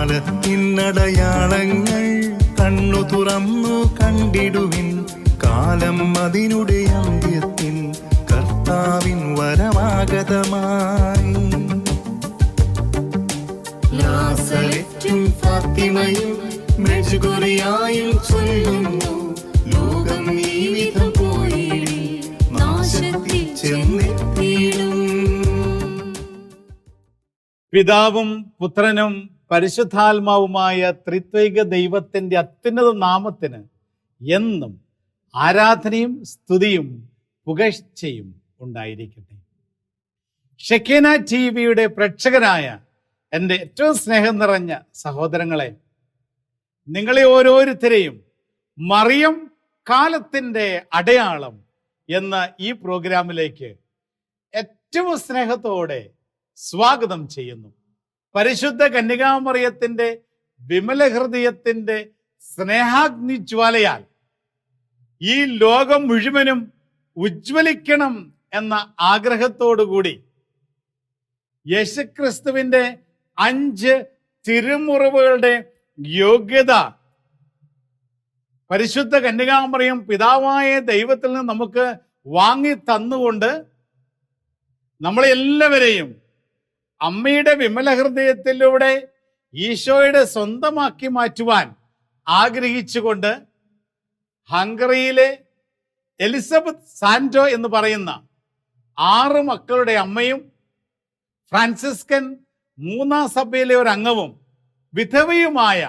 കാലത്തിനടയാളങ്ങൾ കണ്ണു തുറന്നു കണ്ടിടുവിൻ. കാലം അതിനുടെ അന്ത്യത്തിൽ കർത്താവിൻ വരമാഗതമായി ലാസലറ്റും ഫാത്തിമയും മെഴുകുറിയായും ചൊല്ലുന്നു. ലോകം ഈ വിധം പോയിടി നാശത്തിൽ ചെന്നെത്തിയിടും. പിതാവും പുത്രനും പരിശുദ്ധാത്മാവുമായ ത്രിത്വൈക ദൈവത്തിന്റെ അത്യുന്നത നാമത്തിന് എന്നും ആരാധനയും സ്തുതിയും പുകഴ്ചയും ഉണ്ടായിരിക്കട്ടെ. ഷെക്കേന ടി വിയുടെ പ്രേക്ഷകരായ എന്റെ ഏറ്റവും സ്നേഹം നിറഞ്ഞ സഹോദരങ്ങളെ നിങ്ങളെ ഓരോരുത്തരെയും മറിയം കാലത്തിന്റെ അടയാളം എന്ന ഈ പ്രോഗ്രാമിലേക്ക് ഏറ്റവും സ്നേഹത്തോടെ സ്വാഗതം ചെയ്യുന്നു. പരിശുദ്ധ കന്യകാമറിയത്തിന്റെ വിമല ഹൃദയത്തിന്റെ സ്നേഹാഗ്നി ജ്വാലയാൽ ഈ ലോകം മുഴുവനും ഉജ്ജ്വലിക്കണം എന്ന ആഗ്രഹത്തോടുകൂടി യേശുക്രിസ്തുവിന്റെ അഞ്ച് തിരുമുറിവുകളുടെ യോഗ്യത പരിശുദ്ധ കന്യകാമറിയും പിതാവായ ദൈവത്തിൽ നിന്ന് നമുക്ക് വാങ്ങി തന്നുകൊണ്ട് നമ്മളെ എല്ലാവരെയും അമ്മയുടെ വിമല ഹൃദയത്തിലൂടെ ഈശോയുടെ സ്വന്തമാക്കി മാറ്റുവാൻ ആഗ്രഹിച്ചുകൊണ്ട് ഹംഗറിയിലെ എലിസബത്ത് സാന്റോ എന്ന് പറയുന്ന ആറ് മക്കളുടെ അമ്മയും ഫ്രാൻസിസ്കൻ മൂന്നാം സഭയിലെ ഒരു അംഗവും വിധവയുമായ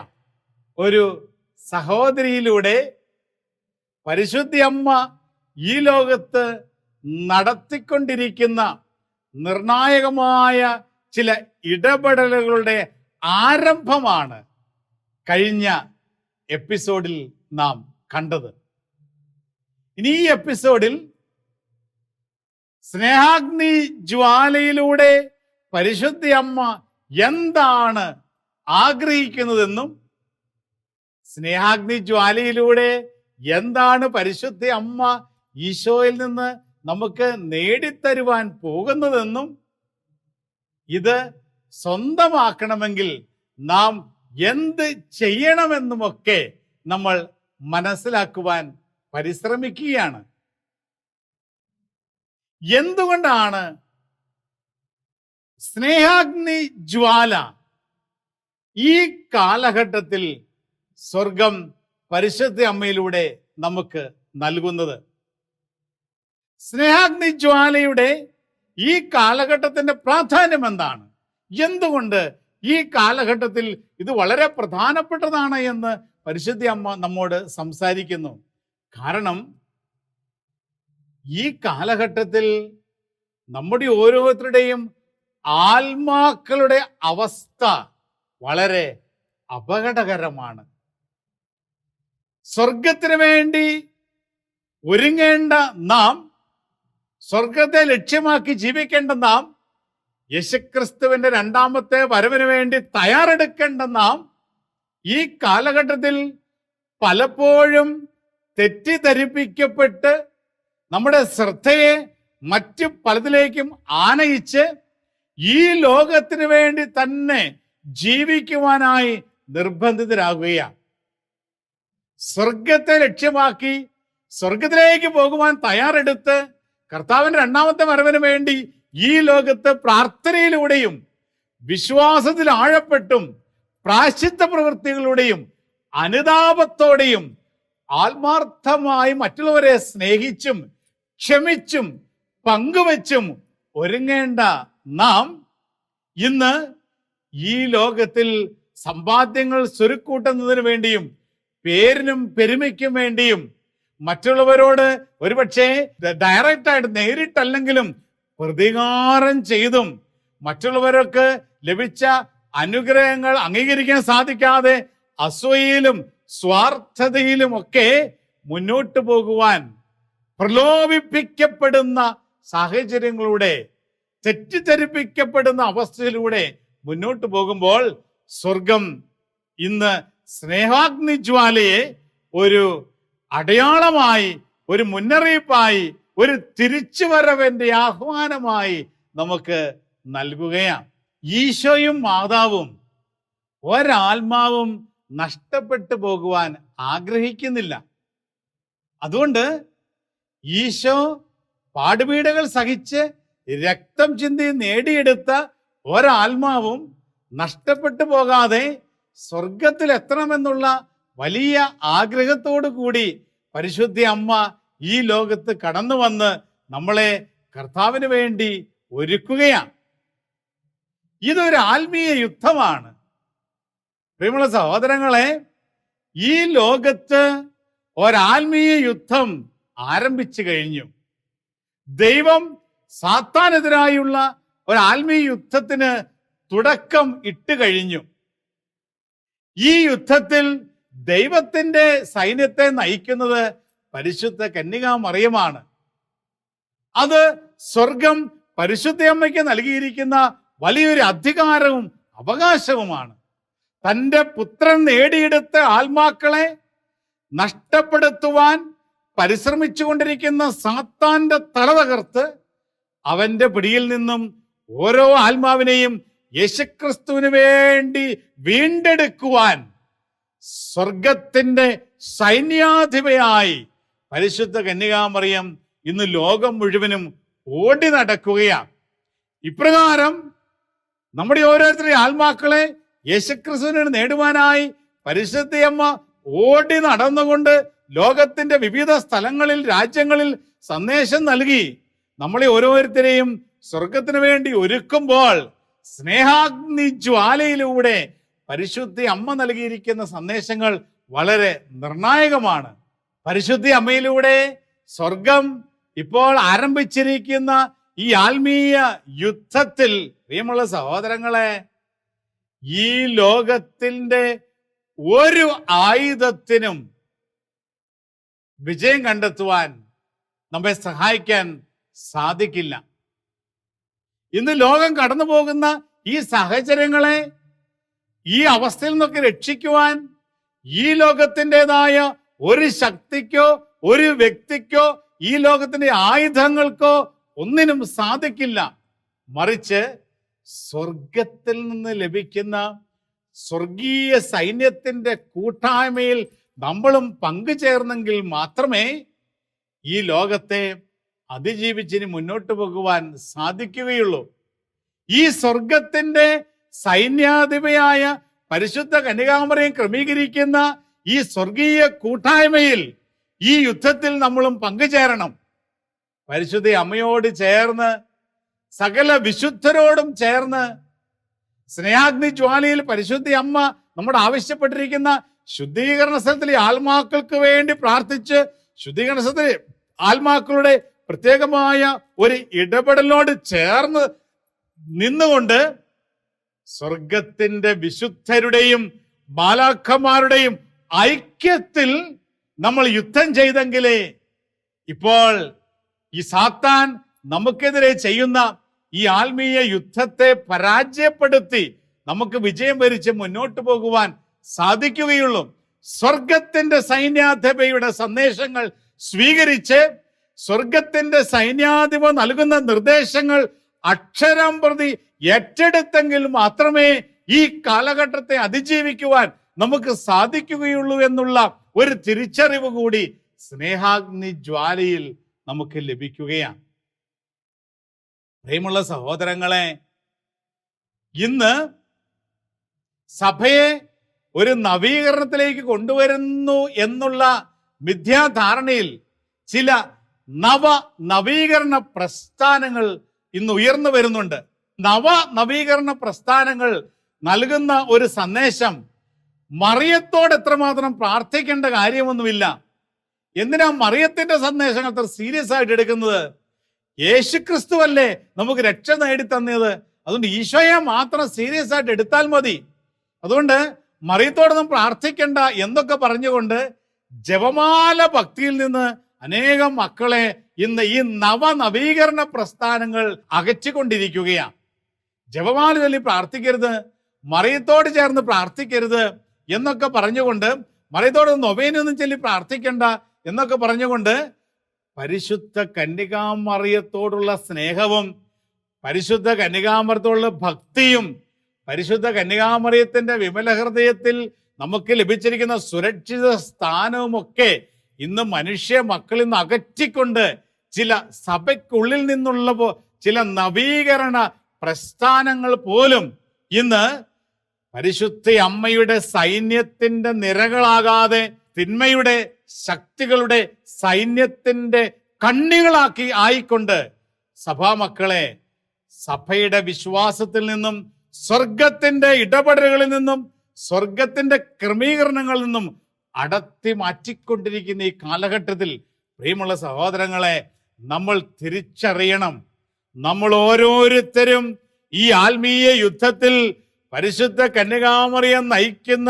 ഒരു സഹോദരിയിലൂടെ പരിശുദ്ധി അമ്മ ഈ ലോകത്ത് നടത്തിക്കൊണ്ടിരിക്കുന്ന നിർണായകമായ ചില ഇടപെടലുകളുടെ ആരംഭമാണ് കഴിഞ്ഞ എപ്പിസോഡിൽ നാം കണ്ടത്. ഇനി ഈ എപ്പിസോഡിൽ സ്നേഹാഗ്നി ജ്വാലയിലൂടെ പരിശുദ്ധി അമ്മ എന്താണ് ആഗ്രഹിക്കുന്നതെന്നും സ്നേഹാഗ്നി ജ്വാലയിലൂടെ എന്താണ് പരിശുദ്ധി അമ്മ ഈശോയിൽ നിന്ന് നമുക്ക് നേടിത്തരുവാൻ പോകുന്നതെന്നും ഇത് സ്വന്തമാക്കണമെങ്കിൽ നാം എന്ത് ചെയ്യണമെന്നുമൊക്കെ നമ്മൾ മനസ്സിലാക്കുവാൻ പരിശ്രമിക്കുകയാണ്. എന്തുകൊണ്ടാണ് സ്നേഹാഗ്നി ജ്വാല ഈ കാലഘട്ടത്തിൽ സ്വർഗം പരിശുദ്ധ അമ്മയിലൂടെ നമുക്ക് നൽകുന്നത്? സ്നേഹാഗ്നി ജ്വാലയുടെ ഈ കാലഘട്ടത്തിന്റെ പ്രാധാന്യം എന്താണ്? എന്തുകൊണ്ട് ഈ കാലഘട്ടത്തിൽ ഇത് വളരെ പ്രധാനപ്പെട്ടതാണ് എന്ന് പരിശുദ്ധി അമ്മ നമ്മോട് സംസാരിക്കുന്നു. കാരണം ഈ കാലഘട്ടത്തിൽ നമ്മുടെ ഓരോരുത്തരുടെയും ആത്മാക്കളുടെ അവസ്ഥ വളരെ അപകടകരമാണ്. സ്വർഗത്തിന് വേണ്ടി ഒരുങ്ങേണ്ട നാം സ്വർഗത്തെ ലക്ഷ്യമാക്കി ജീവിക്കേണ്ട നാം യേശുക്രിസ്തുവിന്റെ രണ്ടാമത്തെ വരവിന് വേണ്ടി തയ്യാറെടുക്കേണ്ട നാം ഈ കാലഘട്ടത്തിൽ പലപ്പോഴും തെറ്റിദ്ധരിപ്പിക്കപ്പെട്ട് നമ്മുടെ ശ്രദ്ധയെ മറ്റു പലതിലേക്കും ആനയിച്ച് ഈ ലോകത്തിന് വേണ്ടി തന്നെ ജീവിക്കുവാനായി നിർബന്ധിതരാകുകയാണ്. സ്വർഗത്തെ ലക്ഷ്യമാക്കി സ്വർഗത്തിലേക്ക് പോകുവാൻ തയ്യാറെടുത്ത് കർത്താവിന്റെ രണ്ടാമത്തെ വരവിന് വേണ്ടി ഈ ലോകത്ത് പ്രാർത്ഥനയിലൂടെയും വിശ്വാസത്തിൽ ആഴപ്പെട്ടും പ്രാശ്ചിത്ത പ്രവൃത്തികളുടെയും അനുതാപത്തോടെയും ആത്മാർത്ഥമായി മറ്റുള്ളവരെ സ്നേഹിച്ചും ക്ഷമിച്ചും പങ്കുവച്ചും ഒരുങ്ങേണ്ട നാം ഇന്ന് ഈ ലോകത്തിൽ സമ്പാദ്യങ്ങൾ സ്വരുക്കൂട്ടുന്നതിന് വേണ്ടിയും പേരിനും പെരുമയ്ക്കും വേണ്ടിയും മറ്റുള്ളവരോട് ഒരുപക്ഷെ ഡയറക്റ്റ് ആയിട്ട് നേരിട്ടല്ലെങ്കിലും പ്രതികാരം ചെയ്തും മറ്റുള്ളവർക്ക് ലഭിച്ച അനുഗ്രഹങ്ങൾ അംഗീകരിക്കാൻ സാധിക്കാതെ അസൂയയിലും സ്വാർത്ഥതയിലും ഒക്കെ മുന്നോട്ട് പോകുവാൻ പ്രലോഭിപ്പിക്കപ്പെടുന്ന സാഹചര്യങ്ങളിലൂടെ തെറ്റിദ്ധരിപ്പിക്കപ്പെടുന്ന അവസ്ഥയിലൂടെ മുന്നോട്ട് പോകുമ്പോൾ സ്വർഗം ഇന്ന് സ്നേഹാഗ്നി ജ്വാലയെ ഒരു അടയാളമായി ഒരു മുന്നറിയിപ്പായി ഒരു തിരിച്ചുവരവന്റെ ആഹ്വാനമായി നമുക്ക് നൽകുകയാണ്. ഈശോയും മാതാവും ഒരാത്മാവും നഷ്ടപ്പെട്ടു പോകുവാൻ ആഗ്രഹിക്കുന്നില്ല. അതുകൊണ്ട് ഈശോ പാടുപീടുകൾ സഹിച്ച് രക്തം ചിന്തി നേടിയെടുത്ത ഒരാത്മാവും നഷ്ടപ്പെട്ടു പോകാതെ സ്വർഗത്തിൽ എത്തണമെന്നുള്ള വലിയ ആഗ്രഹത്തോടു കൂടി പരിശുദ്ധ അമ്മ ഈ ലോകത്ത് കടന്നു വന്ന് നമ്മളെ കർത്താവിന് വേണ്ടി ഒരുക്കുകയാണ്. ഇതൊരു ആത്മീയ യുദ്ധമാണ്. പ്രിയമുള്ള സഹോദരങ്ങളെ ഈ ലോകത്ത് ഒരാത്മീയ യുദ്ധം ആരംഭിച്ചു കഴിഞ്ഞു. ദൈവം സാത്താനെതിരായുള്ള ഒരു ആത്മീയ യുദ്ധത്തിന് തുടക്കം ഇട്ട് കഴിഞ്ഞു. ഈ യുദ്ധത്തിൽ ദൈവത്തിന്റെ സൈന്യത്തെ നയിക്കുന്നത് പരിശുദ്ധ കന്യകാ മറിയമാണ് അത് സ്വർഗം പരിശുദ്ധയമ്മയ്ക്ക് നൽകിയിരിക്കുന്ന വലിയൊരു അധികാരവും അവകാശവുമാണ്. തന്റെ പുത്രൻ നേടിയെടുത്ത ആത്മാക്കളെ നഷ്ടപ്പെടുത്തുവാൻ പരിശ്രമിച്ചുകൊണ്ടിരിക്കുന്ന സാത്താന്റെ തല തകർത്ത് അവന്റെ പിടിയിൽ നിന്നും ഓരോ ആത്മാവിനെയും യേശുക്രിസ്തുവിന് വേണ്ടി വീണ്ടെടുക്കുവാൻ സ്വർഗത്തിന്റെ സൈന്യാധിപയായി പരിശുദ്ധ കന്യകാമറിയം ഇന്ന് ലോകം മുഴുവനും ഓടി നടക്കുകയാണ്. ഇപ്രകാരം നമ്മുടെ ഓരോരുത്തരുടെ ആത്മാക്കളെ യേശുക്രിസ്തുവിന് നേടുവാനായി പരിശുദ്ധയമ്മ ഓടി നടന്നുകൊണ്ട് ലോകത്തിന്റെ വിവിധ സ്ഥലങ്ങളിൽ രാജ്യങ്ങളിൽ സന്ദേശം നൽകി നമ്മളെ ഓരോരുത്തരെയും സ്വർഗത്തിന് വേണ്ടി ഒരുക്കുമ്പോൾ സ്നേഹാഗ്നി ജ്വാലയിലൂടെ പരിശുദ്ധി അമ്മ നൽകിയിരിക്കുന്ന സന്ദേശങ്ങൾ വളരെ നിർണായകമാണ്. പരിശുദ്ധി അമ്മയിലൂടെ സ്വർഗം ഇപ്പോൾ ആരംഭിച്ചിരിക്കുന്ന ഈ ആത്മീയ യുദ്ധത്തിൽ പ്രിയമുള്ള സഹോദരങ്ങളെ ഈ ലോകത്തിന്റെ ഒരു ആയുധത്തിനും വിജയം കണ്ടെത്തുവാൻ നമ്മെ സഹായിക്കാൻ സാധിക്കില്ല. ഇന്ന് ലോകം കടന്നു പോകുന്ന ഈ സാഹചര്യങ്ങളെ ഈ അവസ്ഥയിൽ നിന്നൊക്കെ രക്ഷിക്കുവാൻ ഈ ലോകത്തിന്റെതായ ഒരു ശക്തിക്കോ ഒരു വ്യക്തിക്കോ ഈ ലോകത്തിന്റെ ആയുധങ്ങൾക്കോ ഒന്നിനും സാധിക്കില്ല. മറിച്ച് സ്വർഗത്തിൽ നിന്ന് ലഭിക്കുന്ന സ്വർഗീയ സൈന്യത്തിന്റെ കൂട്ടായ്മയിൽ നമ്മളും പങ്കുചേർന്നെങ്കിൽ മാത്രമേ ഈ ലോകത്തെ അതിജീവിച്ചിന് മുന്നോട്ട് പോകുവാൻ സാധിക്കുകയുള്ളൂ. ഈ സ്വർഗത്തിന്റെ സൈന്യാധിപയായ പരിശുദ്ധ കന്യകാമറയും ക്രമീകരിക്കുന്ന ഈ സ്വർഗീയ കൂട്ടായ്മയിൽ ഈ യുദ്ധത്തിൽ നമ്മളും പങ്കുചേരണം. പരിശുദ്ധ അമ്മയോട് ചേർന്ന് സകല വിശുദ്ധരോടും ചേർന്ന് സ്നേഹാഗ്നി ജ്വാലയിൽ പരിശുദ്ധ അമ്മ നമ്മുടെ ആവശ്യപ്പെട്ടിരിക്കുന്ന ശുദ്ധീകരണ സ്ഥലത്തിലെ ആത്മാക്കൾക്ക് വേണ്ടി പ്രാർത്ഥിച്ച് ശുദ്ധീകരണ സ്ഥലത്തിലെ ആത്മാക്കളുടെ പ്രത്യേകമായ ഒരു ഇടപെടലിനോട് ചേർന്ന് നിന്നുകൊണ്ട് സ്വർഗത്തിന്റെ വിശുദ്ധരുടെയും ബാലാഖമാരുടെയും ഐക്യത്തിൽ നമ്മൾ യുദ്ധം ചെയ്തെങ്കിലേ ഇപ്പോൾ ഈ സാത്താൻ നമുക്കെതിരെ ചെയ്യുന്ന ഈ ആത്മീയ യുദ്ധത്തെ പരാജയപ്പെടുത്തി നമുക്ക് വിജയം വരിച്ച് മുന്നോട്ട് പോകുവാൻ സാധിക്കുകയുള്ളൂ. സ്വർഗത്തിന്റെ സൈന്യാധിപയുടെ സന്ദേശങ്ങൾ സ്വീകരിച്ച് സ്വർഗത്തിന്റെ സൈന്യാധിപ നൽകുന്ന നിർദ്ദേശങ്ങൾ അക്ഷരം പ്രതി ഏറ്റെടുത്തെങ്കിൽ മാത്രമേ ഈ കാലഘട്ടത്തെ അതിജീവിക്കുവാൻ നമുക്ക് സാധിക്കുകയുള്ളൂ എന്നുള്ള ഒരു തിരിച്ചറിവ് കൂടി സ്നേഹാഗ്നി ജ്വാലയിൽ നമുക്ക് ലഭിക്കുകയാണ്. പ്രിയമുള്ള സഹോദരങ്ങളെ ഇന്ന് സഭയെ ഒരു നവീകരണത്തിലേക്ക് കൊണ്ടുവരുന്നു എന്നുള്ള മിഥ്യാധാരണയിൽ ചില നവ നവീകരണ പ്രസ്ഥാനങ്ങൾ ഇന്ന് ഉയർന്നു വരുന്നുണ്ട്. നവ നവീകരണ പ്രസ്ഥാനങ്ങൾ നൽകുന്ന ഒരു സന്ദേശം മറിയത്തോട് എത്രമാത്രം പ്രാർത്ഥിക്കേണ്ട കാര്യമൊന്നുമില്ല. എന്തിനാ മറിയത്തിന്റെ സന്ദേശങ്ങൾ അത്ര സീരിയസ് ആയിട്ട് എടുക്കുന്നത്? യേശുക്രിസ്തു അല്ലേ നമുക്ക് രക്ഷ നേടി തന്നത് അതുകൊണ്ട് ഈശോയെ മാത്രം സീരിയസ് ആയിട്ട് എടുത്താൽ മതി. അതുകൊണ്ട് മറിയത്തോടൊന്നും പ്രാർത്ഥിക്കേണ്ട എന്നൊക്കെ പറഞ്ഞുകൊണ്ട് ജപമാല ഭക്തിയിൽ നിന്ന് അനേകം മക്കളെ ഇന്ന് ഈ നവനവീകരണ പ്രസ്ഥാനങ്ങൾ അകറ്റിക്കൊണ്ടിരിക്കുകയാണ്. ജപമാല ചൊല്ലി പ്രാർത്ഥിക്കരുത് മറിയത്തോട് ചേർന്ന് പ്രാർത്ഥിക്കരുത് എന്നൊക്കെ പറഞ്ഞുകൊണ്ട് മറിയത്തോട് നൊവേനൊന്നും ചൊല്ലി പ്രാർത്ഥിക്കണ്ട എന്നൊക്കെ പറഞ്ഞുകൊണ്ട് പരിശുദ്ധ കന്യകാമറിയത്തോടുള്ള സ്നേഹവും പരിശുദ്ധ കന്യകാമറത്തോടുള്ള ഭക്തിയും പരിശുദ്ധ കന്യകാമറിയത്തിന്റെ വിമല ഹൃദയത്തിൽ നമുക്ക് ലഭിച്ചിരിക്കുന്ന സുരക്ഷിത സ്ഥാനവുമൊക്കെ ഇന്ന് മനുഷ്യ മക്കളിൽ നിന്ന് അകറ്റിക്കൊണ്ട് ചില സഭയ്ക്കുള്ളിൽ നിന്നുള്ള ചില നവീകരണ പ്രസ്ഥാനങ്ങൾ പോലും ഇന്ന് പരിശുദ്ധ അമ്മയുടെ സൈന്യത്തിന്റെ നിരകളാകാതെ തിന്മയുടെ ശക്തികളുടെ സൈന്യത്തിന്റെ കണ്ണികളാക്കി ആയിക്കൊണ്ട് സഭാമക്കളെ സഭയുടെ വിശ്വാസത്തിൽ നിന്നും സ്വർഗത്തിന്റെ ഇടപെടലുകളിൽ നിന്നും സ്വർഗത്തിന്റെ ക്രമീകരണങ്ങളിൽ നിന്നും അടത്തി മാറ്റിക്കൊണ്ടിരിക്കുന്ന ഈ കാലഘട്ടത്തിൽ പ്രിയമുള്ള സഹോദരങ്ങളെ നമ്മൾ തിരിച്ചറിയണം. നമ്മൾ ഓരോരുത്തരും ഈ ആത്മീയ യുദ്ധത്തിൽ പരിശുദ്ധ കന്യകാമറിയം നയിക്കുന്ന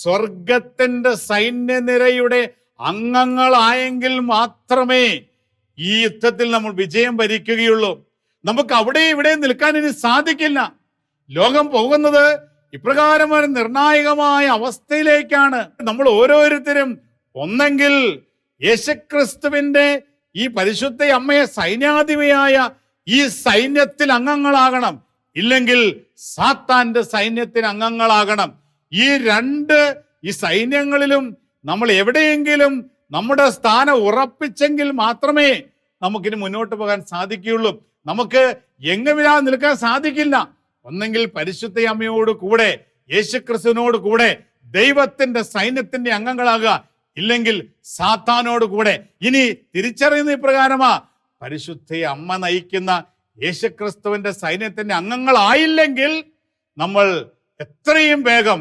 സ്വർഗത്തിന്റെ സൈന്യനിരയുടെ അംഗങ്ങളായെങ്കിൽ മാത്രമേ ഈ യുദ്ധത്തിൽ നമ്മൾ വിജയം ഭരിക്കുകയുള്ളൂ നമുക്ക് അവിടെ ഇവിടെ നിൽക്കാൻ ഇനി സാധിക്കില്ല. ലോകം പോകുന്നത് ഇപ്രകാരം ഒരു നിർണായകമായ അവസ്ഥയിലേക്കാണ്. നമ്മൾ ഓരോരുത്തരും ഒന്നെങ്കിൽ യേശുക്രിസ്തുവിന്റെ ഈ പരിശുദ്ധ അമ്മയെ സൈന്യാധിപയായ ഈ സൈന്യത്തിൽ അംഗങ്ങളാകണം. ഇല്ലെങ്കിൽ സാത്താന്റെ സൈന്യത്തിന് അംഗങ്ങളാകണം. ഈ രണ്ട് ഈ സൈന്യങ്ങളിലും നമ്മൾ എവിടെയെങ്കിലും നമ്മുടെ സ്ഥാനം ഉറപ്പിച്ചെങ്കിൽ മാത്രമേ നമുക്കിനി മുന്നോട്ട് പോകാൻ സാധിക്കുകയുള്ളൂ. നമുക്ക് എങ്ങുമില്ലാതെ നിൽക്കാൻ സാധിക്കില്ല. ഒന്നെങ്കിൽ പരിശുദ്ധ അമ്മയോട് കൂടെ യേശുക്രിസ്തുവിനോട് കൂടെ ദൈവത്തിന്റെ സൈന്യത്തിന്റെ അംഗങ്ങളാകുക. ഇല്ലെങ്കിൽ സാത്താനോട് കൂടെ. ഇനി തിരിച്ചറിയുന്ന ഇപ്രകാരമാ പരിശുദ്ധ അമ്മ നയിക്കുന്ന യേശുക്രിസ്തുവിന്റെ സൈന്യത്തിന്റെ അംഗങ്ങളായില്ലെങ്കിൽ നമ്മൾ എത്രയും വേഗം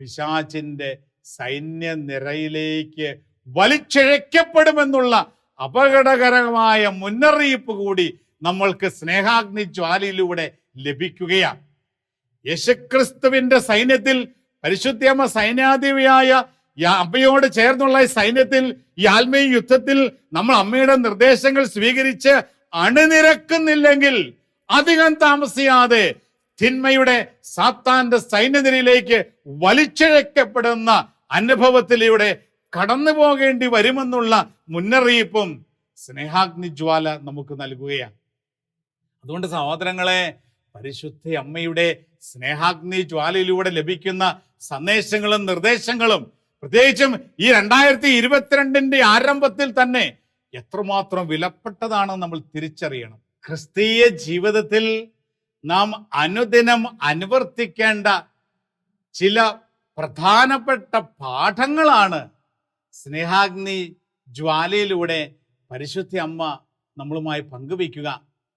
പിശാചിന്റെ സൈന്യ നിരയിലേക്ക് വലിച്ചിഴയ്ക്കപ്പെടുമെന്നുള്ള അപകടകരമായ മുന്നറിയിപ്പ് കൂടി നമ്മൾക്ക് സ്നേഹാഗ്നി ജ്വാലയിലൂടെ ലഭിക്കുകയാണ്. യേശുക്രിസ്തുവിന്റെ സൈന്യത്തിൽ പരിശുദ്ധമ സൈന്യാധിപയായ ഈ അമ്മയോട് ചേർന്നുള്ള സൈന്യത്തിൽ ഈ ആത്മീയ യുദ്ധത്തിൽ നമ്മൾ അമ്മയുടെ നിർദ്ദേശങ്ങൾ സ്വീകരിച്ച് അണിനിരക്കുന്നില്ലെങ്കിൽ അധികം താമസിയാതെ തിന്മയുടെ സാത്താന്റെ സൈന്യനിരയിലേക്ക് വലിച്ചിഴക്കപ്പെടുന്ന അനുഭവത്തിലൂടെ കടന്നു പോകേണ്ടി വരുമെന്നുള്ള മുന്നറിയിപ്പും സ്നേഹാഗ്നി ജ്വാല നമുക്ക് നൽകുകയാണ്. അതുകൊണ്ട് സഹോദരങ്ങളെ പരിശുദ്ധ അമ്മയുടെ സ്നേഹാഗ്നി ജ്വാലയിലൂടെ ലഭിക്കുന്ന സന്ദേശങ്ങളും നിർദ്ദേശങ്ങളും പ്രത്യേകിച്ചും ഈ രണ്ടായിരത്തി ഇരുപത്തിരണ്ടിന്റെ ആരംഭത്തിൽ തന്നെ എത്രമാത്രം വിലപ്പെട്ടതാണെന്ന് നമ്മൾ തിരിച്ചറിയണം. ക്രിസ്തീയ ജീവിതത്തിൽ നാം അനുദിനം അനുവർത്തിക്കേണ്ട ചില പ്രധാനപ്പെട്ട പാഠങ്ങളാണ് സ്നേഹാഗ്നി ജ്വാലയിലൂടെ പരിശുദ്ധി അമ്മ നമ്മളുമായി പങ്കുവയ്ക്കുക.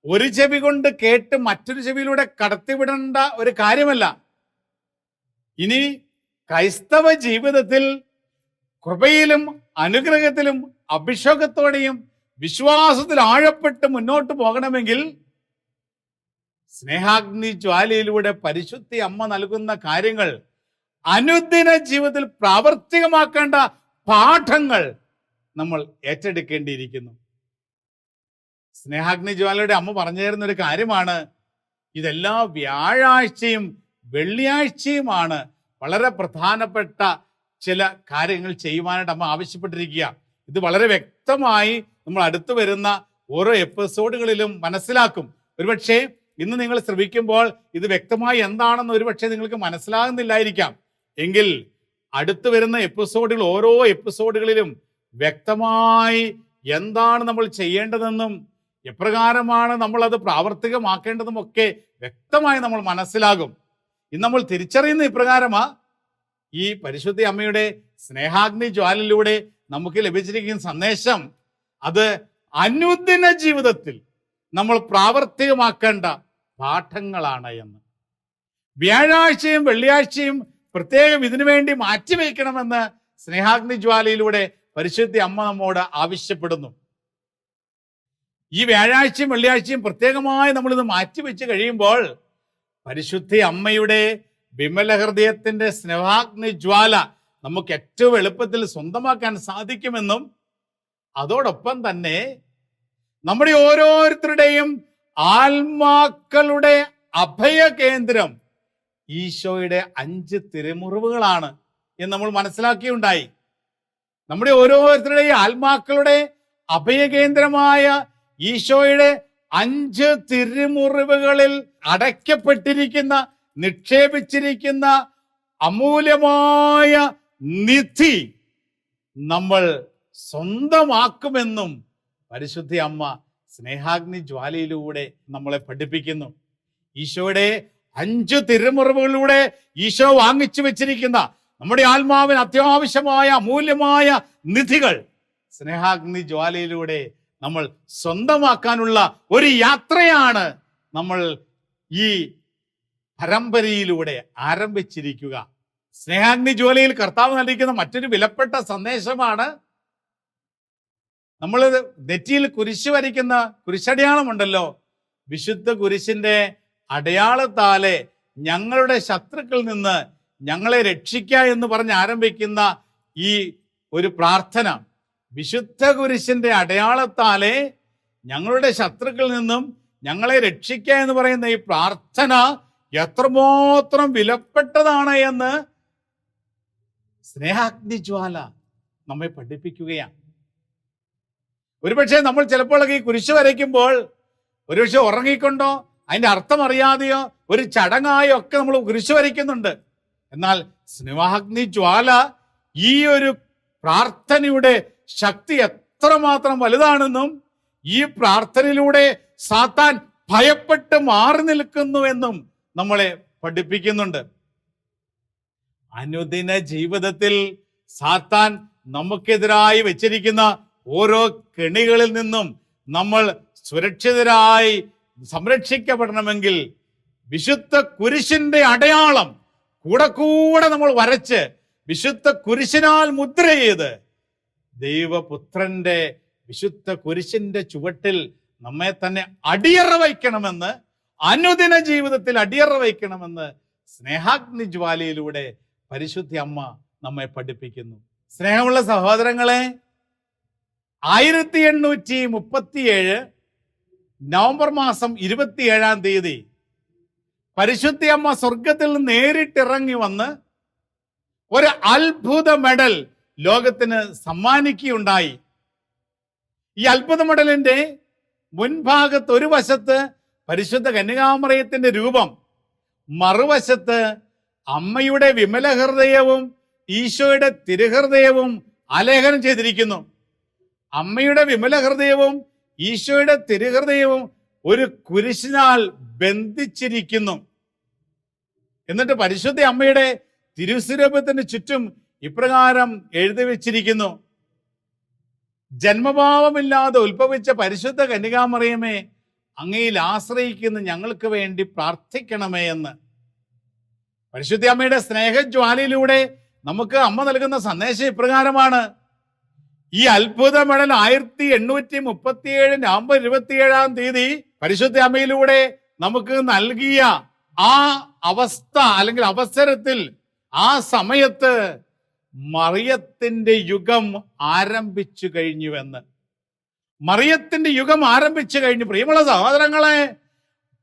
ഒരു ചെവി കൊണ്ട് കേട്ട് മറ്റൊരു ചെവിയിലൂടെ കടത്തിവിടേണ്ട ഒരു കാര്യമല്ല. ഇനി ക്രൈസ്തവ ജീവിതത്തിൽ കൃപയിലും അനുഗ്രഹത്തിലും അഭിഷേകത്തോടെയും വിശ്വാസത്തിൽ ആഴപ്പെട്ട് മുന്നോട്ട് പോകണമെങ്കിൽ സ്നേഹാഗ്നി ജ്വാലയിലൂടെ പരിശുദ്ധി അമ്മ നൽകുന്ന കാര്യങ്ങൾ അനുദിന ജീവിതത്തിൽ പ്രാവർത്തികമാക്കേണ്ട പാഠങ്ങൾ നമ്മൾ ഏറ്റെടുക്കേണ്ടിയിരിക്കുന്നു. സ്നേഹാഗ്നി ജ്വാലയുടെ അമ്മ പറഞ്ഞു തരുന്ന ഒരു കാര്യമാണ് ഇതെല്ലാ വ്യാഴാഴ്ചയും വെള്ളിയാഴ്ചയുമാണ് വളരെ പ്രധാനപ്പെട്ട ചില കാര്യങ്ങൾ ചെയ്യുവാനായിട്ട് അമ്മ ആവശ്യപ്പെട്ടിരിക്കുക. ഇത് വളരെ വ്യക്തമായി നമ്മൾ അടുത്തു വരുന്ന ഓരോ എപ്പിസോഡുകളിലും മനസ്സിലാക്കും. ഒരുപക്ഷെ ഇന്ന് നിങ്ങൾ ശ്രമിക്കുമ്പോൾ ഇത് വ്യക്തമായി എന്താണെന്ന് ഒരുപക്ഷെ നിങ്ങൾക്ക് മനസ്സിലാകുന്നില്ലായിരിക്കാം. എങ്കിൽ അടുത്തു വരുന്ന എപ്പിസോഡുകൾ ഓരോ എപ്പിസോഡുകളിലും വ്യക്തമായി എന്താണ് നമ്മൾ ചെയ്യേണ്ടതെന്നും എപ്രകാരമാണ് നമ്മൾ അത് പ്രാവർത്തികമാക്കേണ്ടതും ഒക്കെ വ്യക്തമായി നമ്മൾ മനസ്സിലാകും. ഇന്ന് നമ്മൾ തിരിച്ചറിയുന്ന ഇപ്രകാരമാ ഈ പരിശുദ്ധ അമ്മയുടെ സ്നേഹാഗ്നി ജ്വാലിലൂടെ നമുക്ക് ലഭിച്ചിരിക്കുന്ന സന്ദേശം അത് അനുദിന ജീവിതത്തിൽ നമ്മൾ പ്രാവർത്തികമാക്കേണ്ട പാഠങ്ങളാണ് എന്ന്. വ്യാഴാഴ്ചയും വെള്ളിയാഴ്ചയും പ്രത്യേകം ഇതിനു വേണ്ടി മാറ്റിവെക്കണമെന്ന് സ്നേഹാഗ്നി ജ്വാലയിലൂടെ പരിശുദ്ധ അമ്മ നമ്മോട് ആവശ്യപ്പെടുന്നു. ഈ വ്യാഴാഴ്ചയും വെള്ളിയാഴ്ചയും പ്രത്യേകമായി നമ്മൾ ഇത് മാറ്റിവെച്ച് കഴിയുമ്പോൾ പരിശുദ്ധ അമ്മയുടെ വിമല ഹൃദയത്തിന്റെ സ്നേഹാഗ്നി ജ്വാല നമുക്ക് ഏറ്റവും എളുപ്പത്തിൽ സ്വന്തമാക്കാൻ സാധിക്കുമെന്നും അതോടൊപ്പം തന്നെ നമ്മുടെ ഓരോരുത്തരുടെയും ആത്മാക്കളുടെ അഭയ കേന്ദ്രം ഈശോയുടെ അഞ്ച് തിരുമുറിവുകളാണ് എന്ന് നമ്മൾ മനസ്സിലാക്കിയുണ്ടായി. നമ്മുടെ ഓരോരുത്തരുടെയും ആത്മാക്കളുടെ അഭയകേന്ദ്രമായ ഈശോയുടെ അഞ്ച് തിരുമുറിവുകളിൽ അടയ്ക്കപ്പെട്ടിരിക്കുന്ന നിക്ഷേപിച്ചിരിക്കുന്ന അമൂല്യമായ നിധി നമ്മൾ സ്വന്തമാക്കുമെന്നും പരിശുദ്ധി അമ്മ സ്നേഹാഗ്നി ജ്വാലയിലൂടെ നമ്മളെ പഠിപ്പിക്കുന്നു. ഈശോയുടെ അഞ്ചു തിരുമുറിവുകളിലൂടെ ഈശോ വാങ്ങിച്ചു വെച്ചിരിക്കുന്ന നമ്മുടെ ആത്മാവിന് അത്യാവശ്യമായ അമൂല്യമായ നിധികൾ സ്നേഹാഗ്നി ജ്വാലയിലൂടെ നമ്മൾ സ്വന്തമാക്കാനുള്ള ഒരു യാത്രയാണ് നമ്മൾ ഈ പരമ്പരയിലൂടെ ആരംഭിച്ചിരിക്കുക. സ്നേഹാഗ്നി ജോലിയിൽ കർത്താവ് നൽകിക്കുന്ന മറ്റൊരു വിലപ്പെട്ട സന്ദേശമാണ്. നമ്മൾ നെറ്റിയിൽ കുരിശ് വരയ്ക്കുന്ന കുരിശടയാളമുണ്ടല്ലോ. വിശുദ്ധ കുരിശിന്റെ അടയാളത്താലെ ഞങ്ങളുടെ ശത്രുക്കളിൽ നിന്ന് ഞങ്ങളെ രക്ഷിക്ക എന്ന് പറഞ്ഞ് ആരംഭിക്കുന്ന ഈ ഒരു പ്രാർത്ഥന. വിശുദ്ധ കുരിശിന്റെ അടയാളത്താലെ ഞങ്ങളുടെ ശത്രുക്കളിൽ നിന്നും ഞങ്ങളെ രക്ഷിക്കുക എന്ന് പറയുന്ന ഈ പ്രാർത്ഥന എത്രമാത്രം വിലപ്പെട്ടതാണ് എന്ന് സ്നേഹാഗ്നി ജ്വാല നമ്മെ പഠിപ്പിക്കുകയാണ്. ഒരുപക്ഷെ നമ്മൾ ചിലപ്പോഴൊക്കെ ഈ കുരിശ് വരയ്ക്കുമ്പോൾ ഒരുപക്ഷെ ഉറങ്ങിക്കൊണ്ടോ അതിന്റെ അർത്ഥം അറിയാതെയോ ഒരു ചടങ്ങായോ ഒക്കെ നമ്മൾ കുരിശ് വരയ്ക്കുന്നുണ്ട്. എന്നാൽ സ്നേഹാഗ്നി ജ്വാല ഈ ഒരു പ്രാർത്ഥനയുടെ ശക്തി എത്രമാത്രം വലുതാണെന്നും ഈ പ്രാർത്ഥനയിലൂടെ സാത്താൻ ഭയപ്പെട്ട് മാറി നിൽക്കുന്നുവെന്നും നമ്മളെ പഠിപ്പിക്കുന്നുണ്ട്. അനുദിന ജീവിതത്തിൽ സാത്താൻ നമുക്കെതിരായി വെച്ചിരിക്കുന്ന ഓരോ കെണികളിൽ നിന്നും നമ്മൾ സുരക്ഷിതരായി സംരക്ഷിക്കപ്പെടണമെങ്കിൽ വിശുദ്ധ കുരിശിന്റെ അടയാളം കൂടെ കൂടെ നമ്മൾ വരച്ച് വിശുദ്ധ കുരിശിനാൽ മുദ്ര ചെയ്ത് ദൈവപുത്രന്റെ വിശുദ്ധ കുരിശിന്റെ ചുവട്ടിൽ നമ്മെ തന്നെ അടിയറ വയ്ക്കണമെന്ന് അനുദിന ജീവിതത്തിൽ അടിയറ വയ്ക്കണമെന്ന് സ്നേഹാഗ്നി ജ്വാലയിലൂടെ പരിശുദ്ധി അമ്മ നമ്മെ പഠിപ്പിക്കുന്നു. സ്നേഹമുള്ള സഹോദരങ്ങളെ ആയിരത്തി എണ്ണൂറ്റി മുപ്പത്തിയേഴ് നവംബർ മാസം ഇരുപത്തിയേഴാം തീയതി പരിശുദ്ധി അമ്മ സ്വർഗത്തിൽ നേരിട്ടിറങ്ങി വന്ന് ഒരു അത്ഭുത മെഡൽ ലോകത്തിന് സമ്മാനിക്കുകയുണ്ടായി. ഈ അത്ഭുത മെഡലിന്റെ മുൻഭാഗത്ത് ഒരു വശത്ത് പരിശുദ്ധ കന്യകാമറയത്തിന്റെ രൂപം മറുവശത്ത് അമ്മയുടെ വിമല ഹൃദയവും ഈശോയുടെ തിരുഹൃദയവും ആലേഖനം ചെയ്തിരിക്കുന്നു. അമ്മയുടെ വിമല ഹൃദയവും ഈശോയുടെ തിരുഹൃദയവും ഒരു കുരിശിനാൽ ബന്ധിച്ചിരിക്കുന്നു. എന്നിട്ട് പരിശുദ്ധ അമ്മയുടെ തിരുസ്വരൂപത്തിന് ചുറ്റും ഇപ്രകാരം എഴുതി വെച്ചിരിക്കുന്നു. ജന്മഭാവമില്ലാതെ ഉത്ഭവിച്ച പരിശുദ്ധ കന്യകാമറിയമേ അങ്ങയിൽ ആശ്രയിക്കുന്ന ഞങ്ങൾക്ക് വേണ്ടി പ്രാർത്ഥിക്കണമേ എന്ന്. പരിശുദ്ധ അമ്മയുടെ സ്നേഹജ്വാലയിലൂടെ നമുക്ക് അമ്മ നൽകുന്ന സന്ദേശം ഇപ്രകാരമാണ്. ഈ അത്ഭുത മെഡൽ ആയിരത്തി എണ്ണൂറ്റി മുപ്പത്തിയേഴ് നവംബർ ഇരുപത്തിയേഴാം തീയതി പരിശുദ്ധ അമ്മയിലൂടെ നമുക്ക് നൽകിയ ആ അവസ്ഥ അല്ലെങ്കിൽ അവസരത്തിൽ ആ സമയത്ത് മറിയത്തിന്റെ യുഗം ആരംഭിച്ചു കഴിഞ്ഞുവെന്ന്. മറിയത്തിന്റെ യുഗം ആരംഭിച്ചു കഴിഞ്ഞു. പ്രിയമുള്ള സഹോദരങ്ങളെ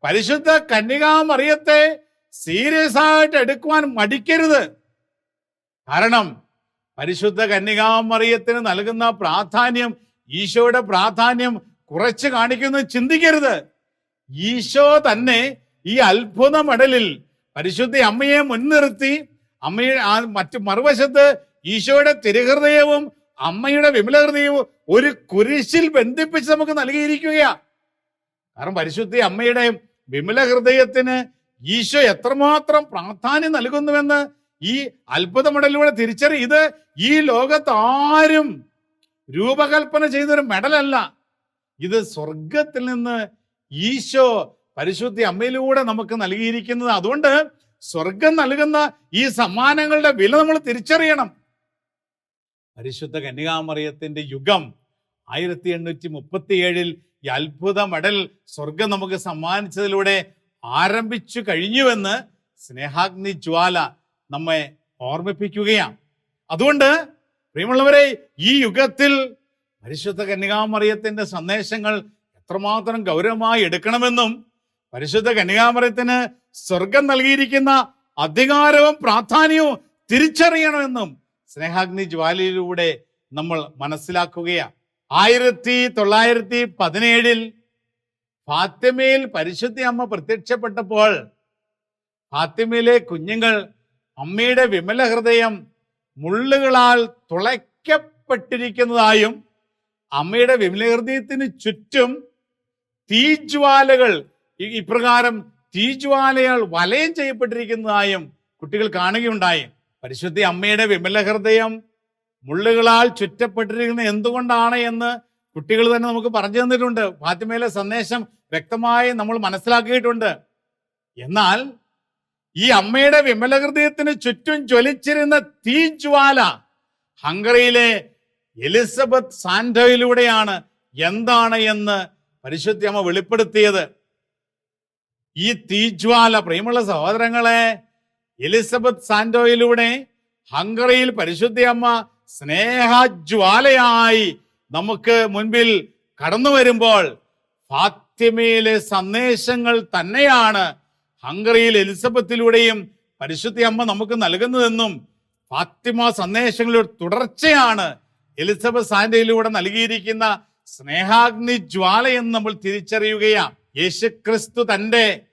പരിശുദ്ധ കന്യകാ മറിയത്തെ സീരിയസ് ആയിട്ട് എടുക്കുവാൻ മടിക്കരുത്. കാരണം പരിശുദ്ധ കന്യകാമറിയത്തിന് നൽകുന്ന പ്രാധാന്യം ഈശോയുടെ പ്രാധാന്യം കുറച്ച് കാണിക്കുന്നത് ചിന്തിക്കരുത്. ഈശോ തന്നെ ഈ അത്ഭുത മടലിൽ പരിശുദ്ധ അമ്മയെ മുൻനിർത്തി അമ്മയെ ആ മറ്റു മറുവശത്ത് ഈശോയുടെ തിരുഹൃദയവും അമ്മയുടെ വിമല ഹൃദയവും ഒരു കുരിശിൽ ബന്ധിപ്പിച്ച് നമുക്ക് നൽകിയിരിക്കുകയാണ് കാരണം പരിശുദ്ധി അമ്മയുടെ വിമല ഹൃദയത്തിന് ഈശോ എത്രമാത്രം പ്രാധാന്യം നൽകുന്നുവെന്ന് ഈ അത്ഭുത മെഡലിലൂടെ തിരിച്ചറി ഇത് ഈ ലോകത്ത് ആരും രൂപകൽപ്പന ചെയ്തൊരു മെഡലല്ല. ഇത് സ്വർഗത്തിൽ നിന്ന് ഈശോ പരിശുദ്ധി അമ്മയിലൂടെ നമുക്ക് നൽകിയിരിക്കുന്നത്. അതുകൊണ്ട് സ്വർഗം നൽകുന്ന ഈ സമ്മാനങ്ങളുടെ വില നമ്മൾ തിരിച്ചറിയണം. പരിശുദ്ധ കന്യകാമറിയത്തിന്റെ യുഗം ആയിരത്തി എണ്ണൂറ്റി മുപ്പത്തി ഏഴിൽ ഈ അത്ഭുത മെഡൽ സ്വർഗം നമുക്ക് സമ്മാനിച്ചതിലൂടെ ആരംഭിച്ചു കഴിഞ്ഞുവെന്ന് സ്നേഹാഗ്നി ജ്വാല നമ്മെ ഓർമ്മിപ്പിക്കുകയാണ്. അതുകൊണ്ട് പ്രിയമുള്ളവരെ ഈ യുഗത്തിൽ പരിശുദ്ധ കന്യകാമറിയത്തിന്റെ സന്ദേശങ്ങൾ എത്രമാത്രം ഗൗരവമായി എടുക്കണമെന്നും പരിശുദ്ധ കന്യകാമറിയത്തിന് സ്വർഗം നൽകിയിരിക്കുന്ന അധികാരവും പ്രാധാന്യവും തിരിച്ചറിയണമെന്നും സ്നേഹാഗ്നി ജ്വാലയിലൂടെ നമ്മൾ മനസ്സിലാക്കുകയാണ്. ആയിരത്തി തൊള്ളായിരത്തി പതിനേഴിൽ ഫാത്തിമയിൽ പരിശുദ്ധി അമ്മ പ്രത്യക്ഷപ്പെട്ടപ്പോൾ ഫാത്തിമയിലെ കുഞ്ഞുങ്ങൾ അമ്മയുടെ വിമല ഹൃദയം മുള്ളുകളാൽ തുളയ്ക്കപ്പെട്ടിരിക്കുന്നതായും അമ്മയുടെ വിമല ഹൃദയത്തിന് ചുറ്റും തീജ്വാലകൾ ഇപ്രകാരം തീജ്വാലയാൽ വലയം ചെയ്യപ്പെട്ടിരിക്കുന്നതായും കുട്ടികൾ കാണുകയുണ്ടായി. പരിശുദ്ധി അമ്മയുടെ വിമല ഹൃദയം മുള്ളുകളാൽ ചുറ്റപ്പെട്ടിരിക്കുന്ന എന്തുകൊണ്ടാണ് എന്ന് കുട്ടികൾ തന്നെ നമുക്ക് പറഞ്ഞു തന്നിട്ടുണ്ട്. ഫാത്തിമയിലെ സന്ദേശം വ്യക്തമായി നമ്മൾ മനസ്സിലാക്കിയിട്ടുണ്ട്. എന്നാൽ ഈ അമ്മയുടെ വിമല ഹൃദയത്തിന് ചുറ്റും ജ്വലിച്ചിരുന്ന തീജ്വാല ഹംഗറിയിലെ എലിസബത്ത് സാന്റോയിലൂടെയാണ് എന്താണ് എന്ന് പരിശുദ്ധി അമ്മ വെളിപ്പെടുത്തിയത്. ഈ തീജ്വാല പ്രിയമുള്ള സഹോദരങ്ങളെ എലിസബത്ത് സാന്റോയിലൂടെ ഹംഗറിയിൽ പരിശുദ്ധി അമ്മ സ്നേഹജ്വാലയായി നമുക്ക് മുൻപിൽ കടന്നു വരുമ്പോൾ ഫാത്തിമയിലെ സന്ദേശങ്ങൾ തന്നെയാണ് ഹംഗറിയിൽ എലിസബത്തിലൂടെയും പരിശുദ്ധി അമ്മ നമുക്ക് നൽകുന്നതെന്നും ഫാത്തിമ സന്ദേശങ്ങളുടെ തുടർച്ചയാണ് എലിസബത്ത് സാന്റയിലൂടെ നൽകിയിരിക്കുന്ന സ്നേഹാഗ്നി ജ്വാലയെന്ന് നമ്മൾ തിരിച്ചറിയുകയാണ്. യേശുക്രിസ്തു തന്റെ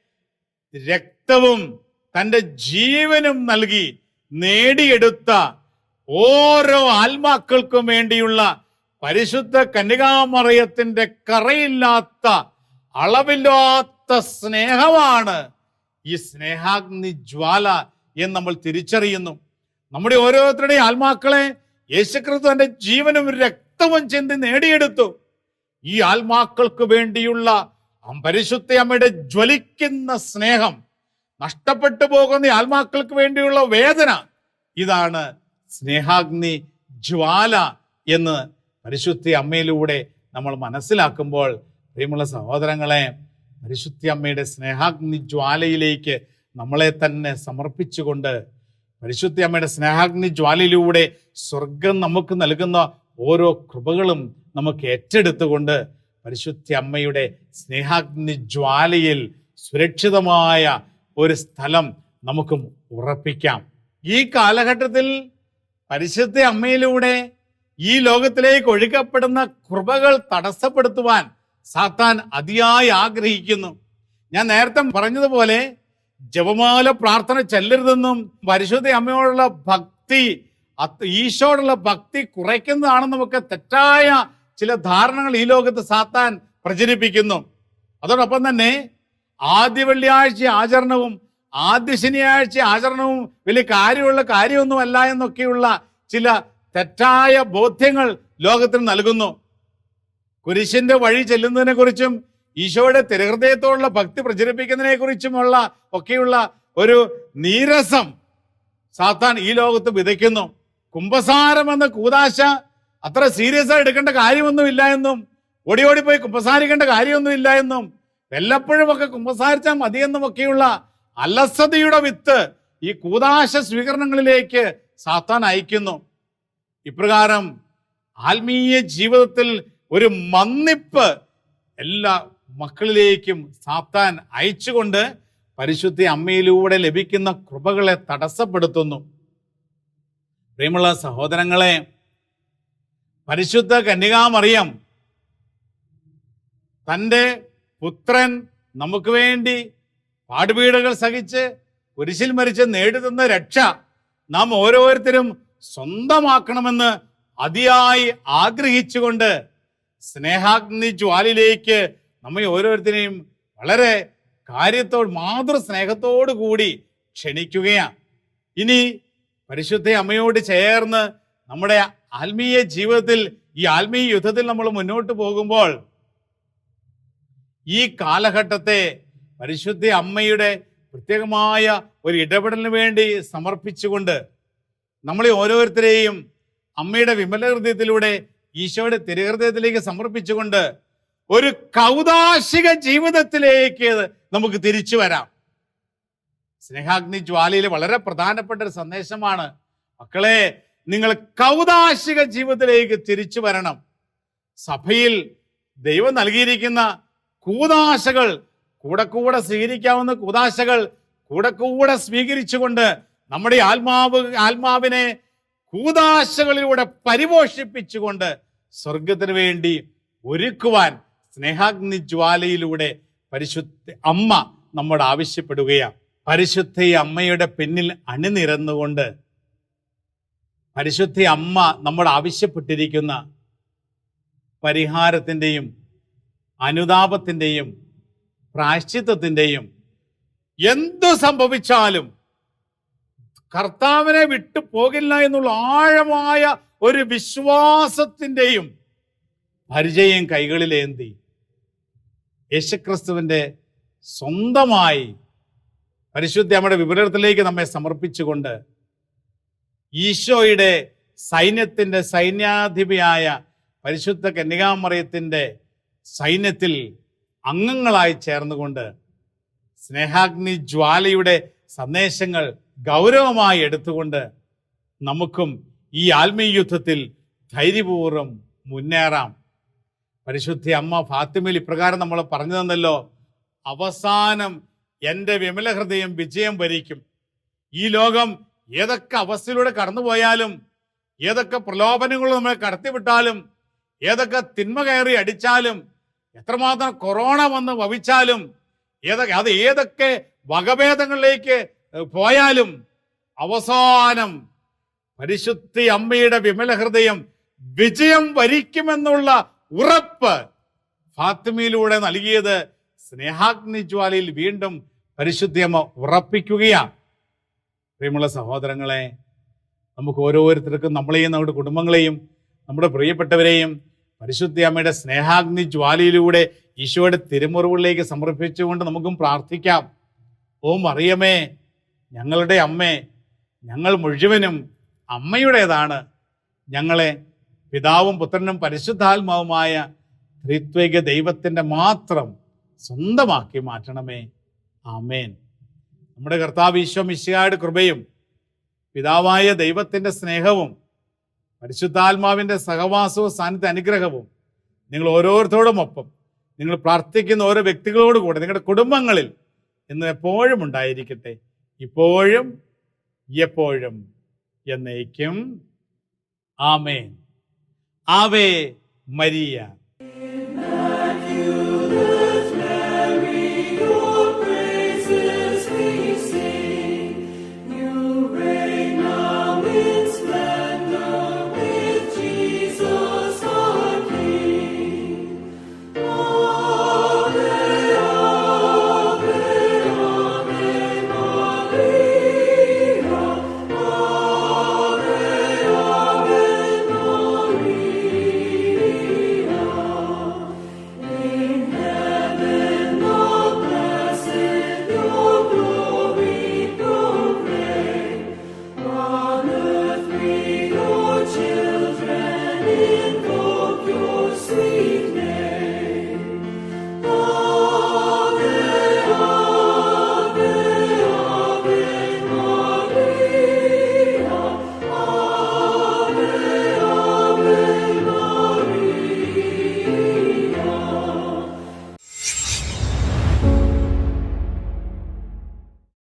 രക്തവും തന്റെ ജീവനും നൽകി നേടിയെടുത്ത ഓരോ ആത്മാക്കൾക്കും വേണ്ടിയുള്ള പരിശുദ്ധ കന്യകാമറയത്തിന്റെ കറയില്ലാത്ത അളവില്ലാത്ത സ്നേഹമാണ് ഈ സ്നേഹാഗ്നി ജ്വാല എന്ന് നമ്മൾ തിരിച്ചറിയുന്നു. നമ്മുടെ ഓരോരുത്തരുടെയും ആത്മാക്കളെ യേശുക്രിസ്തു തന്റെ ജീവനും രക്തവും ചെന്ന് നേടിയെടുത്തു. ഈ ആത്മാക്കൾക്ക് വേണ്ടിയുള്ള പരിശുദ്ധ അമ്മയുടെ ജ്വലിക്കുന്ന സ്നേഹം നഷ്ടപ്പെട്ടു പോകുന്ന ആത്മാക്കൾക്ക് വേണ്ടിയുള്ള വേദന ഇതാണ് സ്നേഹാഗ്നി ജ്വാല എന്ന് പരിശുദ്ധ അമ്മയിലൂടെ നമ്മൾ മനസ്സിലാക്കുമ്പോൾ പ്രിയമുള്ള സഹോദരങ്ങളെ പരിശുദ്ധ അമ്മയുടെ സ്നേഹാഗ്നി ജ്വാലയിലേക്ക് നമ്മളെ തന്നെ സമർപ്പിച്ചുകൊണ്ട് പരിശുദ്ധ അമ്മയുടെ സ്നേഹാഗ്നി ജ്വാലയിലൂടെ സ്വർഗം നമുക്ക് നൽകുന്ന ഓരോ കൃപകളും നമുക്ക് ഏറ്റെടുത്തുകൊണ്ട് പരിശുദ്ധ അമ്മയുടെ സ്നേഹാഗ്നി ജ്വാലയിൽ സുരക്ഷിതമായ ഒരു സ്ഥലം നമുക്കും ഉറപ്പിക്കാം. ഈ കാലഘട്ടത്തിൽ പരിശുദ്ധ അമ്മയിലൂടെ ഈ ലോകത്തിലേക്ക് ഒഴുകപ്പെടുന്ന കൃപകൾ തടസ്സപ്പെടുത്തുവാൻ സാത്താൻ അതിയായി ആഗ്രഹിക്കുന്നു. ഞാൻ നേരത്തെ പറഞ്ഞതുപോലെ ജപമാല പ്രാർത്ഥന ചെല്ലരുതെന്നും പരിശുദ്ധ അമ്മയോടുള്ള ഭക്തി ഈശോടുള്ള ഭക്തി കുറയ്ക്കുന്നതാണെന്നുമൊക്കെ തെറ്റായ ചില ധാരണകൾ ഈ ലോകത്ത് സാത്താൻ പ്രചരിപ്പിക്കുന്നു. അതോടൊപ്പം തന്നെ ആദ്യ വെള്ളിയാഴ്ച ആചരണവും ആദ്യ ശനിയാഴ്ച ആചരണവും വലിയ കാര്യമുള്ള കാര്യമൊന്നുമല്ല എന്നൊക്കെയുള്ള ചില തെറ്റായ ബോധ്യങ്ങൾ ലോകത്തിന് നൽകുന്നു. കുരിശിന്റെ വഴി ചെല്ലുന്നതിനെ കുറിച്ചും ഈശോയുടെ തിരഹൃദയത്തോടുള്ള ഭക്തി പ്രചരിപ്പിക്കുന്നതിനെ കുറിച്ചുമുള്ള ഒക്കെയുള്ള ഒരു നീരസം സാത്താൻ ഈ ലോകത്ത് വിതയ്ക്കുന്നു. കുംഭസാരം എന്ന കൂതാശ അത്ര സീരിയസ് ആയി എടുക്കേണ്ട കാര്യമൊന്നുമില്ല എന്നും ഓടി ഓടി പോയി കുമ്പസാരിക്കേണ്ട കാര്യമൊന്നുമില്ല എന്നും വല്ലപ്പോഴും ഒക്കെ കുമ്പസാരിച്ചാൽ മതിയെന്നും ഒക്കെയുള്ള അലസതയുടെ വിത്ത് ഈ കൂതാശ സ്വീകരണങ്ങളിലേക്ക് സാത്താൻ അയക്കുന്നു. ഇപ്രകാരം ആത്മീയ ജീവിതത്തിൽ ഒരു മന്നിപ്പ് എല്ലാ മക്കളിലേക്കും സാത്താൻ അയച്ചുകൊണ്ട് പരിശുദ്ധി അമ്മയിലൂടെ ലഭിക്കുന്ന കൃപകളെ തടസ്സപ്പെടുത്തുന്നു. പ്രിയമുള്ള സഹോദരങ്ങളെ പരിശുദ്ധ കന്യകാമറിയം. തന്റെ പുത്രൻ നമുക്ക് വേണ്ടി പാടുപീടുകൾ സഹിച്ച് കുരിശിൽ മരിച്ച് നേടിത്തന്ന രക്ഷ നാം ഓരോരുത്തരും സ്വന്തമാക്കണമെന്ന് അതിയായി ആഗ്രഹിച്ചുകൊണ്ട് സ്നേഹാഗ്നി ജ്വാലിലേക്ക് നമ്മെ ഓരോരുത്തരെയും വളരെ കാര്യത്തോട് മാതൃസ്നേഹത്തോടു കൂടി ക്ഷണിക്കുകയാണ്. ഇനി പരിശുദ്ധ അമ്മയോട് ചേർന്ന് നമ്മുടെ ആത്മീയ ജീവിതത്തിൽ ഈ ആത്മീയ യുദ്ധത്തിൽ നമ്മൾ മുന്നോട്ട് പോകുമ്പോൾ ഈ കാലഘട്ടത്തെ പരിശുദ്ധ അമ്മയുടെ പ്രത്യേകമായ ഒരു ഇടപെടലിന് വേണ്ടി സമർപ്പിച്ചുകൊണ്ട് നമ്മളെ ഓരോരുത്തരെയും അമ്മയുടെ വിമല ഹൃദയത്തിലൂടെ ഈശോയുടെ തിരുഹൃദയത്തിലേക്ക് സമർപ്പിച്ചുകൊണ്ട് ഒരു കൗതാശിക ജീവിതത്തിലേക്ക് നമുക്ക് തിരിച്ചു വരാം. സ്നേഹാഗ്നി ജ്വാലയിൽ വളരെ പ്രധാനപ്പെട്ട ഒരു സന്ദേശമാണ്. മക്കളെ നിങ്ങൾ കൗതാശിക ജീവിതത്തിലേക്ക് തിരിച്ചു വരണം. സഭയിൽ ദൈവം നൽകിയിരിക്കുന്ന കൂതാശകൾ കൂടെ കൂടെ സ്വീകരിക്കാവുന്ന കൂതാശകൾ കൂടെ കൂടെ സ്വീകരിച്ചുകൊണ്ട് നമ്മുടെ ആത്മാവ് ആത്മാവിനെ കൂതാശകളിലൂടെ പരിപോഷിപ്പിച്ചുകൊണ്ട് സ്വർഗത്തിന് വേണ്ടി ഒരുക്കുവാൻ സ്നേഹാഗ്നി ജ്വാലയിലൂടെ പരിശുദ്ധ അമ്മ നമ്മോട് ആവശ്യപ്പെടുകയാണ്. പരിശുദ്ധ അമ്മയുടെ പിന്നിൽ അണിനിരന്നുകൊണ്ട് പരിശുദ്ധ അമ്മ നമ്മൾ ആവശ്യപ്പെട്ടിരിക്കുന്ന പരിഹാരത്തിന്റെയും അനുതാപത്തിന്റെയും പ്രായശ്ചിത്വത്തിന്റെയും എന്തു സംഭവിച്ചാലും കർത്താവിനെ വിട്ടു പോകില്ല എന്നുള്ള ആഴമായ ഒരു വിശ്വാസത്തിന്റെയും പരിചയം കൈകളിലേന്തി യേശുക്രിസ്തുവിന്റെ സ്വന്തമായി പരിശുദ്ധ അമ്മയുടെ വിപരീതത്തിലേക്ക് നമ്മെ സമർപ്പിച്ചുകൊണ്ട് ഈശോയുടെ സൈന്യത്തിന്റെ സൈന്യാധിപയായ പരിശുദ്ധ കന്യകാമറയത്തിന്റെ സൈന്യത്തിൽ അംഗങ്ങളായി ചേർന്നുകൊണ്ട് സ്നേഹാഗ്നി ജ്വാലയുടെ സന്ദേശങ്ങൾ ഗൗരവമായി എടുത്തുകൊണ്ട് നമുക്കും ഈ ആത്മീയ യുദ്ധത്തിൽ ധൈര്യപൂർവം മുന്നേറാം. പരിശുദ്ധി അമ്മ ഫാത്തിമയിൽ ഇപ്രകാരം നമ്മൾ പറഞ്ഞു തന്നല്ലോ അവസാനം എന്റെ വിമല ഹൃദയം വിജയം വരിക്കും. ഈ ലോകം ഏതൊക്കെ അവസ്ഥയിലൂടെ കടന്നുപോയാലും ഏതൊക്കെ പ്രലോഭനങ്ങൾ നമ്മളെ കടത്തിവിട്ടാലും ഏതൊക്കെ തിന്മ കയറി അടിച്ചാലും എത്രമാത്രം കൊറോണ വന്ന് വവിച്ചാലും ഏതൊക്കെ അത് ഏതൊക്കെ വകഭേദങ്ങളിലേക്ക് പോയാലും അവസാനം പരിശുദ്ധി അമ്മയുടെ വിമല ഹൃദയം വിജയം വരിക്കുമെന്നുള്ള ഉറപ്പ് ഫാത്തിമയിലൂടെ നൽകിയത് സ്നേഹാഗ്നിജ്വാലയിൽ വീണ്ടും പരിശുദ്ധിയമ്മ ഉറപ്പിക്കുകയാണ്. പ്രിയമുള്ള സഹോദരങ്ങളെ നമുക്ക് ഓരോരുത്തർക്കും നമ്മളെയും നമ്മുടെ കുടുംബങ്ങളെയും നമ്മുടെ പ്രിയപ്പെട്ടവരെയും പരിശുദ്ധ അമ്മയുടെ സ്നേഹാഗ്നി ജ്വാലയിലൂടെ ഈശോയുടെ തിരുമുറിവുകളിലേക്ക് സമർപ്പിച്ചുകൊണ്ട് നമുക്കും പ്രാർത്ഥിക്കാം. ഓ മറിയമേ ഞങ്ങളുടെ അമ്മേ ഞങ്ങൾ മുഴുവനും അമ്മയുടേതാണ്. ഞങ്ങളെ പിതാവും പുത്രനും പരിശുദ്ധാത്മാവുമായ ത്രിത്വിക ദൈവത്തിന്റെ മാത്രം സ്വന്തമാക്കി മാറ്റണമേ. ആമേൻ. നമ്മുടെ കർത്താവ് ഈശോ മിശിഹായുടെ കൃപയും പിതാവായ ദൈവത്തിന്റെ സ്നേഹവും പരിശുദ്ധാത്മാവിന്റെ സഹവാസവും സാന്നിധ്യ അനുഗ്രഹവും നിങ്ങൾ ഓരോരുത്തരോടും ഒപ്പം നിങ്ങൾ പ്രാർത്ഥിക്കുന്ന ഓരോ വ്യക്തികളോട് കൂടെ നിങ്ങളുടെ കുടുംബങ്ങളിൽ ഇന്ന് എപ്പോഴും ഉണ്ടായിരിക്കട്ടെ. ഇപ്പോഴും എപ്പോഴും എന്നേക്കും. ആമേൻ. ആവേ മരിയ.